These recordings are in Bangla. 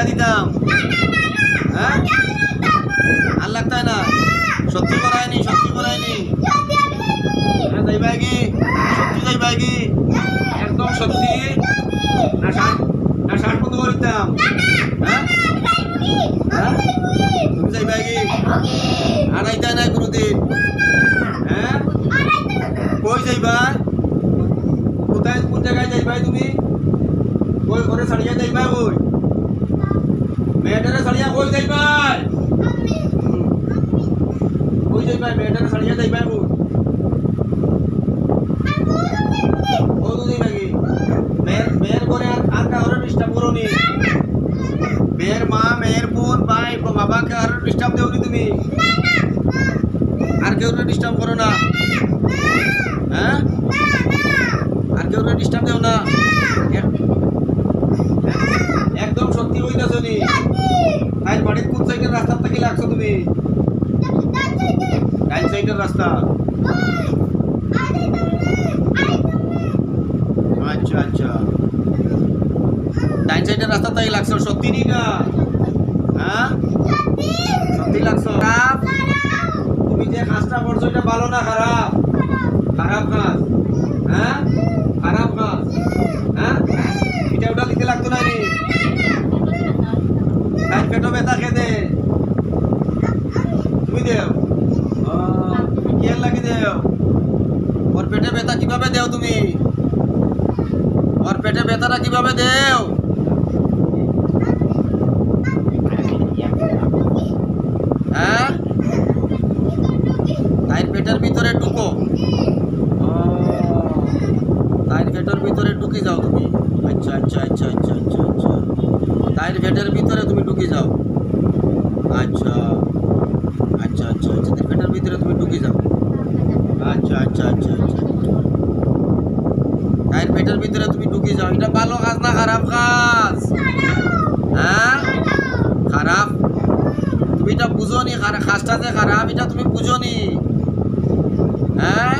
এটা দিতাম। হ্যাঁ? আর লাগতায় না। সত্যি করায়নি সত্যি করায়নি হ্যাঁ যাইবা সত্যি যাইবা একদম সত্যি। না না শার্ট বন্ধ করে দিতাম। হ্যাঁ? হ্যাঁ? তুমি যাইবা আর আইতাই কোনোদিন। হ্যাঁ? যাইবা কোথায়, কোন জায়গায় যাইবাই তুমি? কই, ঘরে সারিয়া যাইবা কই মেয়েটারে সারিয়া কই যাইবাই কই যাইবাই মেয়েটারে সারিয়া যাইবাই কই ও দুদি নাকি মেয়ের মেয়ের ঘরে আর আর কারোর ডিস্টার্ব করো নি মেয়ের মা মেয়ের বোন ভাই বা বাবাকে আর ডিস্টার্ব দেওনি তুমি আর কেউ ডিস্টার্ব করো না হ্যাঁ আর কেউ ডিস্টার্ব দেও না এক- একদম সত্যি হইতাছ নি তাই বাড়ির কোন সাইডের রাস্তার থেকে লাগছো তুমি ডাইন সাইডের রাস্তা। আচ্ছা আচ্ছা। ডাইন সাইডের রাস্তা থেকে লাগছো, সত্যি নি না হ্যাঁ? সত্যি লাগছো। খারাপ? তুমি যে কাজটা করছ, এটা ভালো না খারাপ? খারাপ কাজ। হ্যাঁ? খারাপ কাজ। হ্যাঁ? এটা ওটা দিতে লাগতো না নি তাই পেটো ব্যথা খেতে। তুমি দেও ও, তুমি কি আর লাগি দেও ওর পেটে ব্যথা কীভাবে দেও তুমি ওর পেটে ব্যথাটা কীভাবে দেও হ্যাঁ তাই পেটের ভিতরে ঢুকো ও, তাই পেটের ভিতরে ঢুকে যাও তুমি আচ্ছা আচ্ছা আচ্ছা আচ্ছা আচ্ছা আচ্ছা তাই পেটের ভিতরে তুমি ঢুকে যাও আচ্ছা আচ্ছা আচ্ছা আচ্ছা তাই পেটের ভিতরে তুমি ঢুকে যাও আচ্ছা আচ্ছা আচ্ছা আচ্ছা তাই পেটের ভিতরে তুমি ঢুকে যাও। এটা ভালো কাজ না খারাপ কাজ? হ্যাঁ? খারাপ? তুমি এটা বুঝো নি কাজটা যে খারাপ, এটা তুমি বুঝো নি হ্যাঁ?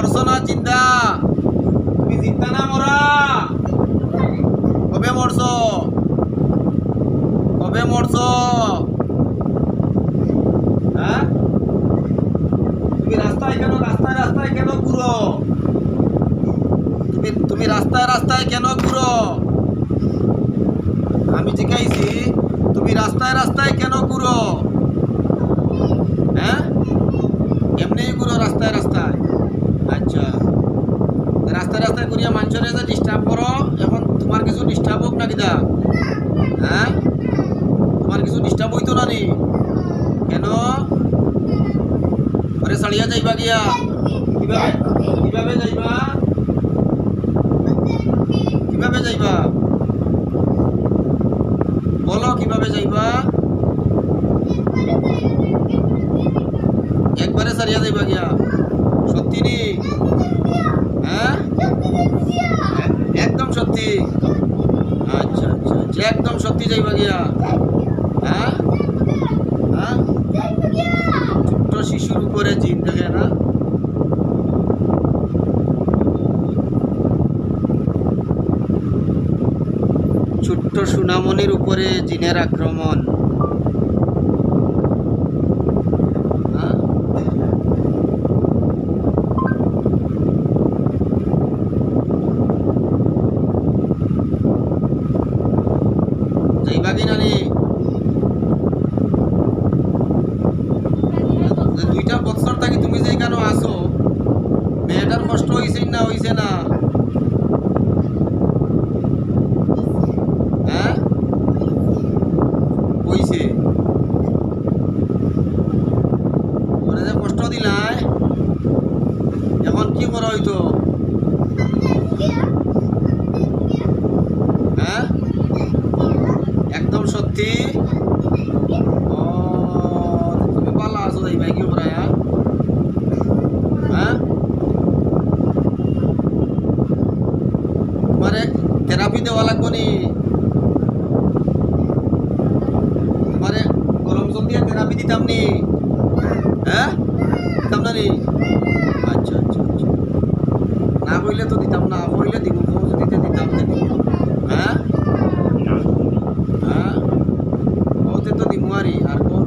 মরছো চিন্তা তুমি চিন্তা না মরা? কবে মরছো? কবে মরছো? হ্যাঁ? তুমি রাস্তায় কেন, রাস্তায় রাস্তায় কেন ঘুরো? তুমি তুমি রাস্তায় রাস্তায় কেন ঘুরো? আমি জিজ্ঞাসি তুমি রাস্তায় রাস্তায় কেন ঘুরো? রাস্তায় করিয়া মানুষের যে ডিস্টার্ব করো, এখন তোমার কিছু ডিস্টার্ব হোক না কিনা হ্যাঁ? তোমার কিছু ডিস্টার্ব হইতো না নি? কেন? ঘরে সাড়িয়া যাইবা গিয়া। কীভাবে? যাইবা? কীভাবে যাইবা? বলো কীভাবে যাইবা? একবারে সারিয়া যাইবা গিয়া। সত্যি নি? একদম সত্যি। আচ্ছা আচ্ছা, আচ্ছা। একদম সত্যি যাই বাগিয়া। হ্যাঁ? হ্যাঁ? ছোট্ট শিশুর উপরে জিন দেখে না? ছোট্ট সুনামনির উপরে জিনের আক্রমণ। একদম সত্যি তুমি ভালো আছো এই ভাই কি হ্যাঁ? হ্যাঁ? তোমার থেরাপি দেওয়া লাগবো নি? Januari Argo.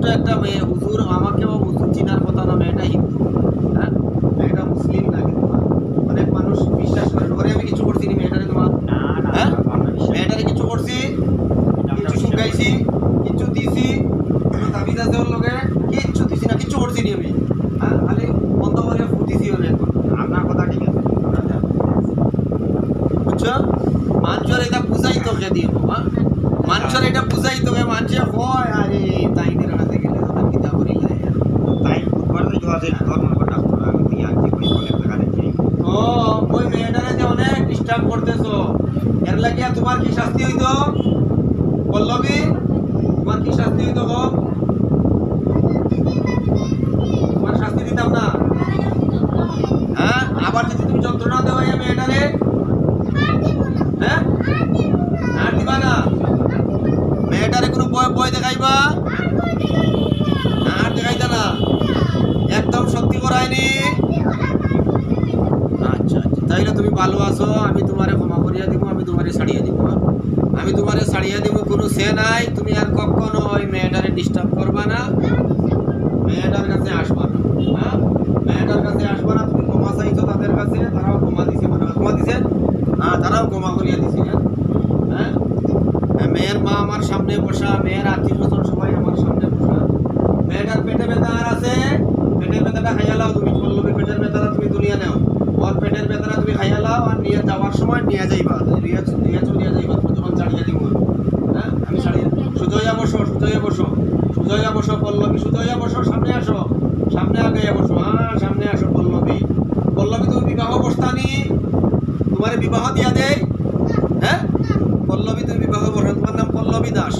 ছোট্ট একটা মেয়ে হুজুর আমাকেও হুজুর চিনার কথা না মেয়েটা হিন্দু হ্যাঁ মেয়েটা মুসলিম না কিন্তু অনেক মানুষ বিশ্বাস করে ওরে আমি কিছু করছি নি মেয়েটারে তোমার হ্যাঁ মেয়েটারে কিছু করছি কিছু শুকাইছি কিছু দিছি কোনো তাবিজ আছে ওর লগে কিচ্ছু দিছি না কিচ্ছু করছি নি আমি হ্যাঁ খালি বন্ধ করে ফুটিছি আমি এখন আপনার কথা ঠিক আছে বুঝছ মানুষের এটা বুঝাই তোকে দিব হ্যাঁ মানুষের এটা বুঝাই তোকে মানুষে হয় আরে তাই নিরাতে গেলে তো কিতা করি তাই বুধবার তো আছে ডাক্তার আমি তুই আনছি কই অনেক টাকা দিচ্ছি ও, ওই মেয়েটারে যে অনেক ডিস্টার্ব করতেছো। এর লাগিয়া তোমার কি শাস্তি হইতো? পল্লবী, তোমার কি শাস্তি হইতো গো তোমার শাস্তি দিতাম না হ্যাঁ আবার যদি তুমি যন্ত্রণা দেওয়া এই মেয়েটারে হ্যাঁ আর দিবা না মেয়েটারে কোনো বয় বয় দেখাইবা আর দেখাইতা না একদম সত্যি করায়নি। আচ্ছা আচ্ছা। তাইলে তুমি ভালো আছো আমি তোমারে ক্ষমা করিয়া দিব আমি তোমারে ছাড়িয়ে দিব? আমি তোমারে ছাড়িয়ে দিব কোনো সে নাই তুমি আর কখনো ওই মেয়েটারে ডিস্টার্ব করবা না। মেয়েটার কাছে আসবা না। হ্যাঁ? মেয়েটার কাছে আসবা না তুমি ক্ষমা চাইছো তাদের কাছে তারাও ক্ষমা দিছে মানে ক্ষমা দিছে? হ্যাঁ তারাও ক্ষমা করিয়া দিছে। হ্যাঁ? হ্যাঁ? হ্যাঁ, মেয়ের মা আমার সামনে বসা মেয়ের আত্মীয় স্বজন সবাই আমার সামনে বসা। মেয়েটার পেটে আর আছে? পেটের ব্যথাটা খাইয়া লাও তুমি। পল্লবী পেটের ব্যথাটা তুমি তুলিয়া নাও। ওর পেটের ব্যথাটা তুমি খাইয়া লাও আর নিয়ে যাওয়ার সময় নিয়ে যাইবা। নিয়ে নিয়ে চলিয়া যাইবা, তুমি যখন ছাড়িয়ে দিব। হ্যাঁ? আমি ছাড়িয়ে সুজয়া বসো সুজয়া বসো। সুজয়া বসো, পল্লবী, সুজয়া বসো, সামনে আসো। সামনে আগে বসো। হ্যাঁ সামনে আসো, পল্লবী। পল্লবী, তুমি বিবাহ বস্তানি তোমার বিবাহ দিয়া দেয় হ্যাঁ? পল্লবী, তুমি বিবাহ বসো তোমার নাম পল্লবী দাস।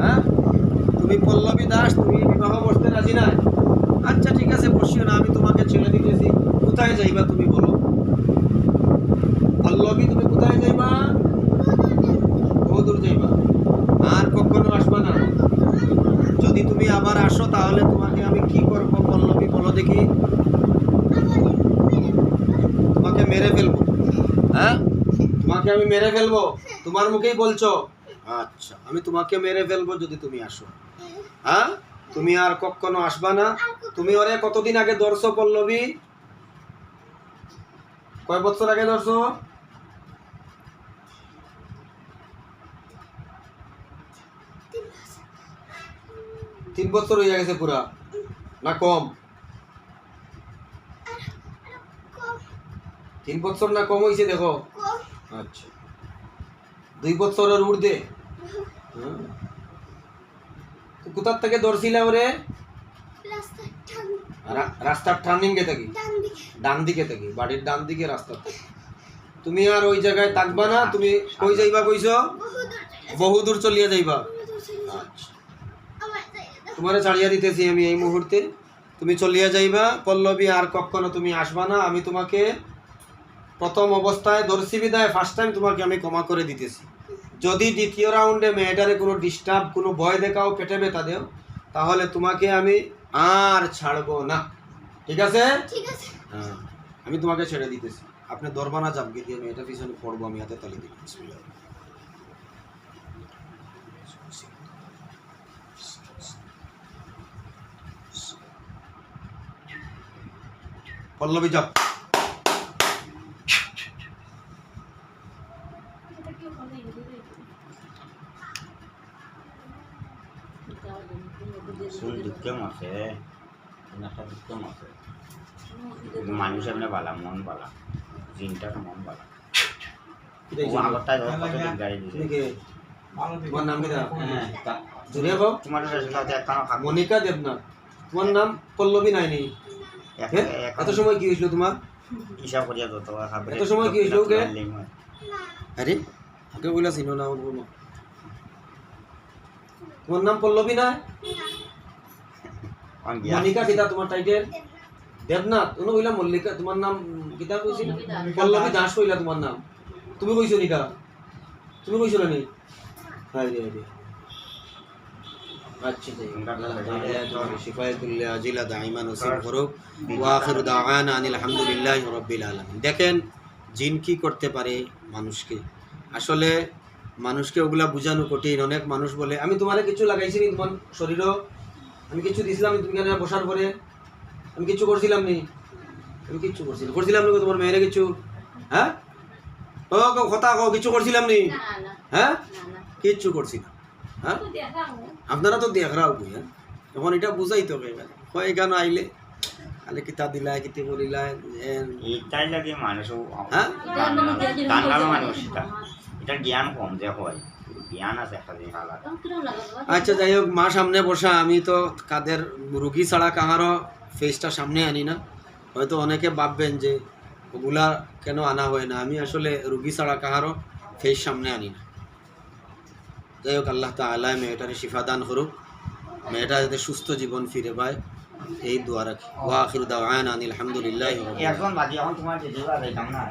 হ্যাঁ? তুমি পল্লবী দাস, তুমি বিবাহ বসতে রাজি না আচ্ছা ঠিক আছে বসিও না আমি তোমাকে ছেড়ে দিতেছি কোথায় যাইবা তুমি বলো? পল্লবী, তুমি কোথায় যাইবা? বহুদূর যাইবা। আর কখনো আসবা না? যদি তুমি আবার আসো, তাহলে তোমাকে আমি কি করব পল্লবী? বলো দেখি। তোমাকে মেরে ফেলব। হ্যাঁ? তোমাকে আমি মেরে ফেলব? তোমার মুখেই বলছো? আচ্ছা আমি তোমাকে মেরে ফেলব যদি তুমি আসো। হ্যাঁ? তুমি আর কখনো আসবা না? তুমি ওরে কতদিন আগে ধরছো পল্লবী? কয় বছর আগে ধরছো তিন বছর হয়ে গেছে পুরা না কম তিন বছর না কম হয়েছে দেখো আচ্ছা দুই বছরের হ্যাঁ। তো কোথার থেকে ধরছিলে ওরে রা- রাস্তার টার্নিং কে থাকি ডান দিকে থাকি, বাড়ির ডান দিকে রাস্তা থেকে। তুমি আর ওই জায়গায় থাকবা না, তুমি কই যাইবা কইছো? বহু দূর চলিয়া যাইবা। তোমারে ছাড়িয়া দিতেছি আমি এই মুহূর্তে। তুমি চলিয়া যাইবা, পল্লবী আর কখনো তুমি আসবা না। আমি তোমাকে প্রথম অবস্থায় ধরছি বিদায় ফার্স্ট টাইম তোমাকে আমি ক্ষমা করে দিতেছি। যদি দ্বিতীয় রাউন্ডে মেয়েটারে কোনো ডিস্টার্ব কোনো ভয় দেখাও পেটে ব্যথা দেও, তাহলে তোমাকে আমি আর ছাড়বো না। ঠিক আছে? ঠিক আছে। হ্যাঁ। আমি তোমাকে ছেড়ে দিতেছি। আপনি দরবানা জামকে দিয়ে এটা পিছনে পড়ব আমি হাতে তালি বিসমিল্লাহ। পল্লবী হবে শুন দুঃখে একটা মরছে কিন্তু মানুষ এমনি বালা মন বালা। জিনটার মন বালা। আগরটা যখন গাড়ি দিছে। তোমার নাম কিটা হ্যাঁ তা জুড়ে কও তোমার সাথে একখানা খাব মনিকা দেবনাথ। তোমার নাম পল্লবী নাইনি। হ্যাঁ? এত সময় কি হয়েছিল তোমার? হিসাব করিয়া যত এত সময় কি হয়েছিল ওকে? আরে ওকে বইলা চিনো না বলব না তোমার নাম পল্লবী না? মনিকা কিতা তোমার টাইটেল দেবনাথ কোনো কইলা মল্লিকা তোমার নাম কিতা কইছিল? পল্লবী দাস কইলা তোমার নাম। তুমি কইছো নিকা? তুমি কইছিল নি হাই রে রে। আচ্ছা দেখেন জিন কি করতে পারে মানুষকে? আসলে মানুষকে ওগুলা বোঝানো কঠিন। অনেক মানুষ বলে আমি তোমারে কিছু লাগাইছি নি তোমার শরীরও। আমি কিছু দিছিলাম তুমি বসার পরে? আমি কিছু করছিলাম নি। আমি কিচ্ছু করছিলাম। করছিলাম নি তোমার মেয়েরে কিছু হ্যাঁ? ও গো, কথা কও কিছু করছিলাম নি? হ্যাঁ? কিচ্ছু করছি না। হ্যাঁ? আপনারা তো দেখরাও কই হ্যাঁ? এখন এটা বুঝাই তো এখানে হয় এখানে আইলে? খালি কিতা দিলাই কিতে বলিলাই এন- এইটাই লাগে মানুষ হ্যাঁ? টাঙ্গাল মানুষ এটা। এটা জ্ঞান কম যে হয়। জ্ঞান আছে একটা জিনিস আচ্ছা যাই হোক মা সামনে বসা। আমি তো কাদের রুগী ছাড়া কাহারও ফেসটা সামনে আনি না। হয়তো অনেকে ভাববেন যে, ওগুলা কেন আনা হয় না? আমি আসলে রুগী ছাড়া কাহারও ফেস সামনে আনি না। যাই হোক, আল্লাহ তালা মেয়েটারে শিফা দান করুক। মেয়েটা যাতে সুস্থ জীবন ফিরে পায়, এই দোয়া রাখি। ওয়া আখির দাওয়ান আনিল আলহামদুলিল্লাহ এখন এখন তোমার না